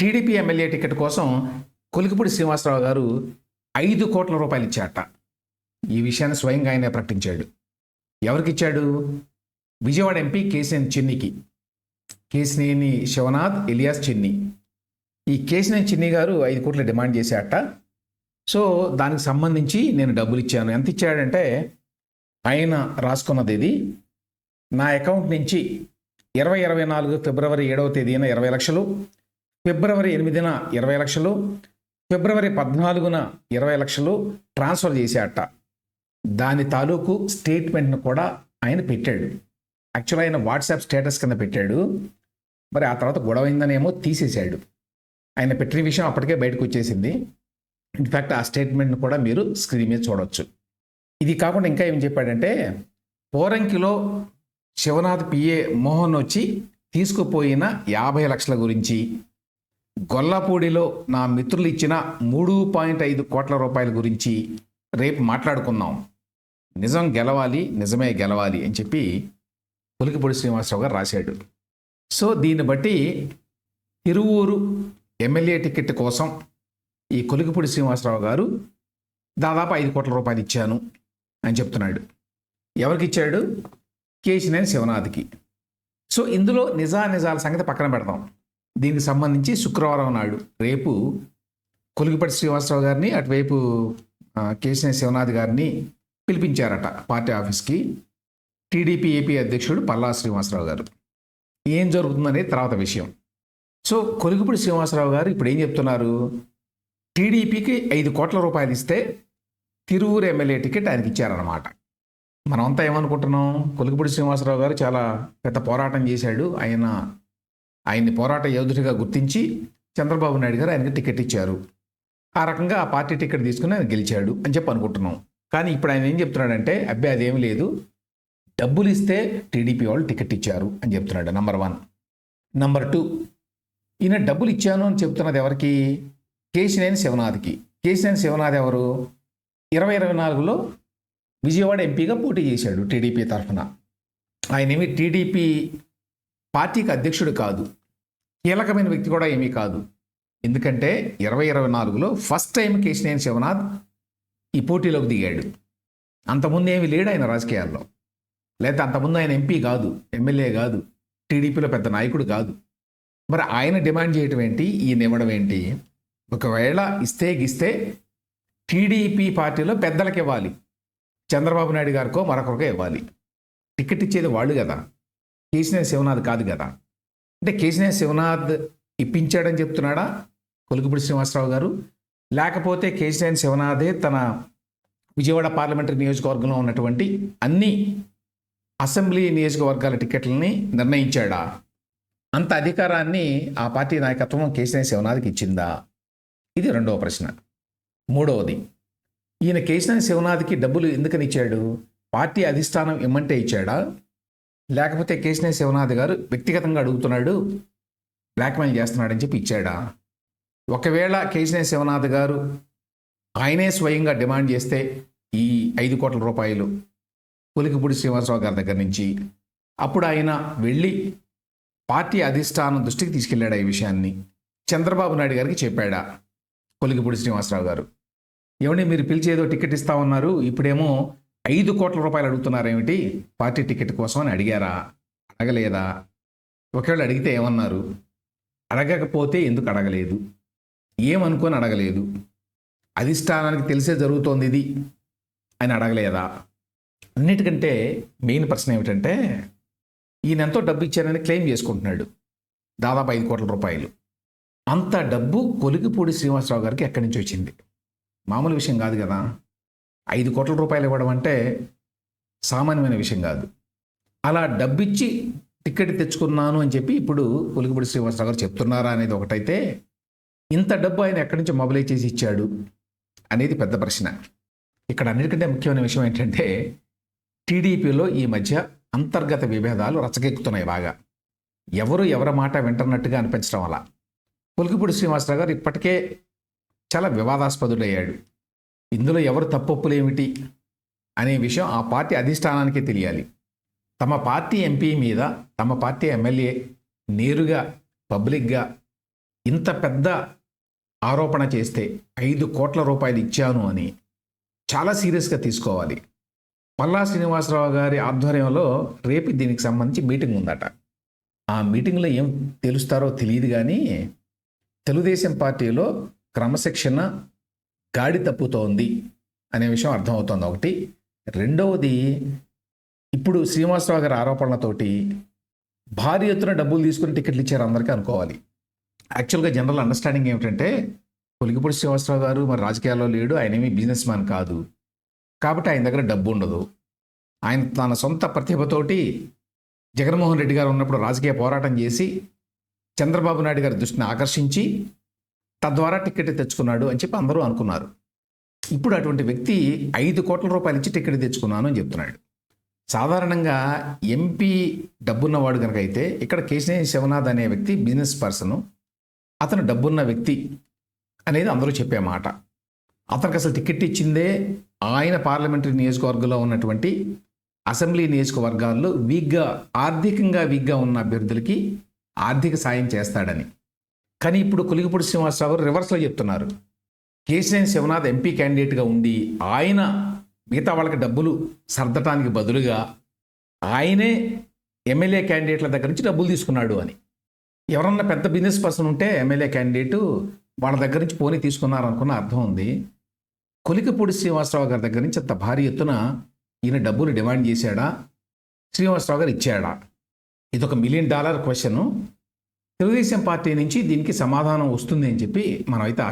TDP MLA ticket కోసం కొలికిపూడి శ్రీనివాసరావు గారు ఐదు కోట్ల రూపాయలు ఇచ్చాట ఈ విషయాన్ని స్వయంగా ఆయనే ప్రకటించాడు. ఎవరికి ఇచ్చాడు విజయవాడ ఎంపీ కేసినేని చిన్నికి. కేసినేని శివనాథ్ ఎలియాస్ చిన్ని. ఈ కేసినేని చిన్ని గారు ఐదు కోట్లు డిమాండ్ చేశాట సో దానికి సంబంధించి నేను డబ్బులు ఇచ్చాను. ఎంత ఇచ్చాడంటే ఆయన రాసుకున్నది ఇది నా అకౌంట్ నుంచి ఇరవై ఇరవై నాలుగు ఫిబ్రవరి ఏడవ తేదీన ఇరవై లక్షలు ఫిబ్రవరి ఎనిమిదిన ఇరవై లక్షలు ఫిబ్రవరి పద్నాలుగున ఇరవై లక్షలు ట్రాన్స్ఫర్ చేశాట దాని తాలూకు స్టేట్మెంట్ను కూడా ఆయన పెట్టాడు. యాక్చువల్ ఆయన వాట్సాప్ స్టేటస్ కింద పెట్టాడు. మరి ఆ తర్వాత గొడవ అయిందనేమో తీసేశాడు. ఆయన పెట్టిన విషయం అప్పటికే బయటకు వచ్చేసింది. ఇన్ఫ్యాక్ట్ ఆ స్టేట్మెంట్ను కూడా మీరు స్క్రీన్ మీద చూడొచ్చు. ఇది కాకుండా ఇంకా ఏం చెప్పాడంటే పోరంకిలో శివనాథ్ పిఏ మోహన్ వచ్చి తీసుకుపోయిన యాభై లక్షల గురించి గొల్లపూడిలో నా మిత్రులు ఇచ్చిన మూడు పాయింట్ ఐదు కోట్ల రూపాయల గురించి రేపు మాట్లాడుకుందాం. నిజం గెలవాలి నిజమే గెలవాలి అని చెప్పి పులికిపొడి శ్రీనివాసరావు గారు రాశాడు. సో దీన్ని బట్టి తిరువూరు ఎమ్మెల్యే టికెట్ కోసం ఈ కొలికిపూడి శ్రీనివాసరావు గారు దాదాపు ఐదు కోట్ల రూపాయలు ఇచ్చాను అని చెప్తున్నాడు. ఎవరికి ఇచ్చాడు కేశినేని శివనాథ్కి. సో ఇందులో నిజా నిజాల సంగతి పక్కన పెడదాం. దీనికి సంబంధించి శుక్రవారం నాడు రేపు కొలిగిపట్టి శ్రీనివాసరావు గారిని అటువైపు ఆ, శివనాథ్ గారిని పిలిపించారట పార్టీ ఆఫీస్కి. టీడీపీ ఏపీ అధ్యక్షుడు పల్లా శ్రీనివాసరావు గారు. ఏం జరుగుతుందనేది తర్వాత విషయం. సో కొలిగిపూడి శ్రీనివాసరావు గారు ఇప్పుడు ఏం చెప్తున్నారు? టీడీపీకి ఐదు కోట్ల రూపాయలు ఇస్తే తిరువూరు ఎమ్మెల్యే టికెట్ ఆయనకి ఇచ్చారన్నమాట. మనమంతా ఏమనుకుంటున్నాం? కొలిగిపూడి శ్రీనివాసరావు గారు చాలా పెద్ద పోరాటం చేశాడు. ఆయన ఆయన్ని పోరాట యోధుడిగా గుర్తించి చంద్రబాబు నాయుడు గారు ఆయనకి టికెట్ ఇచ్చారు. ఆ రకంగా ఆ పార్టీ టికెట్ తీసుకుని ఆయన గెలిచాడు అని చెప్పి అనుకుంటున్నాం. కానీ ఇప్పుడు ఆయన ఏం చెప్తున్నాడంటే అబ్బాయి అదేం లేదు. డబ్బులు ఇస్తే టీడీపీ వాళ్ళు టికెట్ ఇచ్చారు అని చెప్తున్నాడు నంబర్ వన్. నంబర్ టూ ఈయన డబ్బులు ఇచ్చాను అని చెప్తున్నది ఎవరికి? కేశినేని శివనాథ్కి. కేశినేని శివనాథ్ ఎవరు? ఇరవై ఇరవై నాలుగులో విజయవాడ ఎంపీగా పోటీ చేశాడు టీడీపీ తరఫున. ఆయన ఏమి టీడీపీ పార్టీకి అధ్యక్షుడు కాదు. కీలకమైన వ్యక్తి కూడా ఏమీ కాదు. ఎందుకంటే ఇరవై ఇరవై నాలుగులో ఫస్ట్ టైం కేశినేని శివనాథ్ ఈ పోటీలోకి దిగాడు. అంతకుముందు ఏమి లేడు ఆయన రాజకీయాల్లో. లేదా అంతకుముందు ఆయన ఎంపీ కాదు ఎమ్మెల్యే కాదు టీడీపీలో పెద్ద నాయకుడు కాదు. మరి ఆయన డిమాండ్ చేయటం ఏంటి? ఈయన ఇవ్వడం ఏంటి? ఒకవేళ ఇస్తే గిస్తే టీడీపీ పార్టీలో పెద్దలకు ఇవ్వాలి. చంద్రబాబు నాయుడు గారికో మరొకరికో ఇవ్వాలి. టికెట్ ఇచ్చేది వాళ్ళు కదా. కేసీఆర్ శివనాథ్ కాదు కదా. అంటే కేసీఆర్ శివనాథ్ ఇప్పించాడని చెప్తున్నాడా కొలుగుపూడి శ్రీనివాసరావు గారు? లేకపోతే కేసీఆర్ శివనాథే తన విజయవాడ పార్లమెంటరీ నియోజకవర్గంలో ఉన్నటువంటి అన్ని అసెంబ్లీ నియోజకవర్గాల టికెట్లని నిర్ణయించాడా? అంత అధికారాన్ని ఆ పార్టీ నాయకత్వం కేసీఆర్ శివనాథ్కి ఇచ్చిందా? ఇది రెండవ ప్రశ్న. మూడవది ఈయన కేసీఆర్ శివనాథ్కి డబ్బులు ఎందుకని ఇచ్చాడు? పార్టీ అధిష్టానం ఇమ్మంటే ఇచ్చాడా? లేకపోతే కేశినే శివనాథ్ గారు వ్యక్తిగతంగా అడుగుతున్నాడు బ్లాక్మెయిల్ చేస్తున్నాడని చెప్పి ఇచ్చాడా? ఒకవేళ కేశినే శివనాథ్ గారు ఆయనే స్వయంగా డిమాండ్ చేస్తే ఈ ఐదు కోట్ల రూపాయలు పులికిపూడి శ్రీనివాసరావు గారి దగ్గర నుంచి అప్పుడు ఆయన వెళ్ళి పార్టీ అధిష్టానం దృష్టికి తీసుకెళ్ళాడు ఈ విషయాన్ని? చంద్రబాబు నాయుడు గారికి చెప్పాడా కొలిగిపూడి శ్రీనివాసరావు గారు. ఏమండి మీరు పిలిచి ఏదో టికెట్ ఇస్తా ఉన్నారు ఇప్పుడేమో ఐదు కోట్ల రూపాయలు అడుగుతున్నారేమిటి? పార్టీ టికెట్ కోసం అని అడిగారా? అడగలేదా? ఒకవేళ అడిగితే ఏమన్నారు? అడగకపోతే ఎందుకు అడగలేదు? ఏమనుకొని అడగలేదు? అధిష్టానానికి తెలిసే జరుగుతోంది ఇది అని అడగలేదా? అన్నిటికంటే మెయిన్ ప్రశ్న ఏమిటంటే ఈయన ఎంతో డబ్బు ఇచ్చారని క్లెయిమ్ చేసుకుంటున్నాడు. దాదాపు ఐదు కోట్ల రూపాయలు. అంత డబ్బు కొలిగిపూడి శ్రీనివాసరావు గారికి ఎక్కడి నుంచి వచ్చింది? మామూలు విషయం కాదు కదా. ఐదు కోట్ల రూపాయలు ఇవ్వడం అంటే సామాన్యమైన విషయం కాదు. అలా డబ్బిచ్చి టికెట్ తెచ్చుకున్నాను అని చెప్పి ఇప్పుడు పులికిపూడి శ్రీనివాసరావు గారు చెప్తున్నారా అనేది ఒకటైతే ఇంత డబ్బు ఆయన ఎక్కడి నుంచి మొబైలైజ్ చేసి ఇచ్చాడు అనేది పెద్ద ప్రశ్న. ఇక్కడ అన్నిటికంటే ముఖ్యమైన విషయం ఏంటంటే టీడీపీలో ఈ మధ్య అంతర్గత విభేదాలు రచకెక్కుతున్నాయి బాగా. ఎవరు ఎవరి మాట వింటున్నట్టుగా అనిపించడం అలా పులికిపూడి శ్రీనివాసరావు గారు ఇప్పటికే చాలా వివాదాస్పదుడయ్యాడు. ఇందులో ఎవరు తప్పొప్పులు ఏమిటి అనే విషయం ఆ పార్టీ అధిష్టానానికి తెలియాలి. తమ పార్టీ ఎంపీ మీద తమ పార్టీ ఎమ్మెల్యే నేరుగా పబ్లిక్గా ఇంత పెద్ద ఆరోపణ చేస్తే ఐదు కోట్ల రూపాయలు ఇచ్చాను అని చాలా సీరియస్గా తీసుకోవాలి. పల్లా శ్రీనివాసరావు గారి ఆధ్వర్యంలో రేపు దీనికి సంబంధించి మీటింగ్ ఉందట. ఆ మీటింగ్లో ఏం తెలుస్తారో తెలియదు కానీ తెలుగుదేశం పార్టీలో క్రమశిక్షణ గాడి తప్పుతోంది అనే విషయం అర్థమవుతోంది. ఒకటి. రెండవది ఇప్పుడు శ్రీనివాసరావు గారి ఆరోపణలతోటి భారీ ఎత్తున డబ్బులు తీసుకుని టికెట్లు ఇచ్చారు అందరికీ అనుకోవాలి. యాక్చువల్గా జనరల్ అండర్స్టాండింగ్ ఏమిటంటే కొలిగిపూడి శ్రీనివాసరావు గారు మరి రాజకీయాల్లో లేడు ఆయన ఏమీ బిజినెస్ మ్యాన్ కాదు. కాబట్టి ఆయన దగ్గర డబ్బు ఉండదు. ఆయన తన సొంత ప్రతిభతోటి జగన్మోహన్ రెడ్డి గారు ఉన్నప్పుడు రాజకీయ పోరాటం చేసి చంద్రబాబు నాయుడు గారి దృష్టిని ఆకర్షించి తద్వారా టికెట్ తెచ్చుకున్నాడు అని చెప్పి అందరూ అనుకున్నారు. ఇప్పుడు అటువంటి వ్యక్తి ఐదు కోట్ల రూపాయలు ఇచ్చి టికెట్ తెచ్చుకున్నాను అని చెప్తున్నాడు. సాధారణంగా ఎంపీ డబ్బున్నవాడు కనుక అయితే ఇక్కడ కేశినేని శివనాథ్ అనే వ్యక్తి బిజినెస్ పర్సన్ అతను డబ్బున్న వ్యక్తి అనేది అందరూ చెప్పే మాట. అతనికి అసలు టికెట్ ఇచ్చిందే ఆయన పార్లమెంటరీ నియోజకవర్గంలో ఉన్నటువంటి అసెంబ్లీ నియోజకవర్గాల్లో వీక్గా ఆర్థికంగా వీక్గా ఉన్న అభ్యర్థులకి ఆర్థిక సాయం చేస్తాడని. కానీ ఇప్పుడు కులిగిపూడి శ్రీనివాసరావు గారు రివర్స్లో చెప్తున్నారు. కేసీఆర్ శివనాథ్ ఎంపీ క్యాండిడేట్గా ఉండి ఆయన మిగతా వాళ్ళకి డబ్బులు సర్దటానికి బదులుగా ఆయనే ఎమ్మెల్యే క్యాండిడేట్ల దగ్గర నుంచి డబ్బులు తీసుకున్నాడు అని. ఎవరన్నా పెద్ద బిజినెస్ పర్సన్ ఉంటే ఎమ్మెల్యే క్యాండిడేట్ వాళ్ళ దగ్గర నుంచి పోనీ తీసుకున్నారు అనుకున్న అర్థం ఉంది. కొలికపూడి శ్రీనివాసరావు గారి దగ్గర నుంచి అంత భారీ ఎత్తున ఈయన డబ్బులు డిమాండ్ చేశాడా? శ్రీనివాసరావు గారు ఇచ్చాడా? ఇది ఒక million dollar question Telugu Desam party నుంచి దీనికి సమాధానం వస్తుంది అని చెప్పి మనం అయితే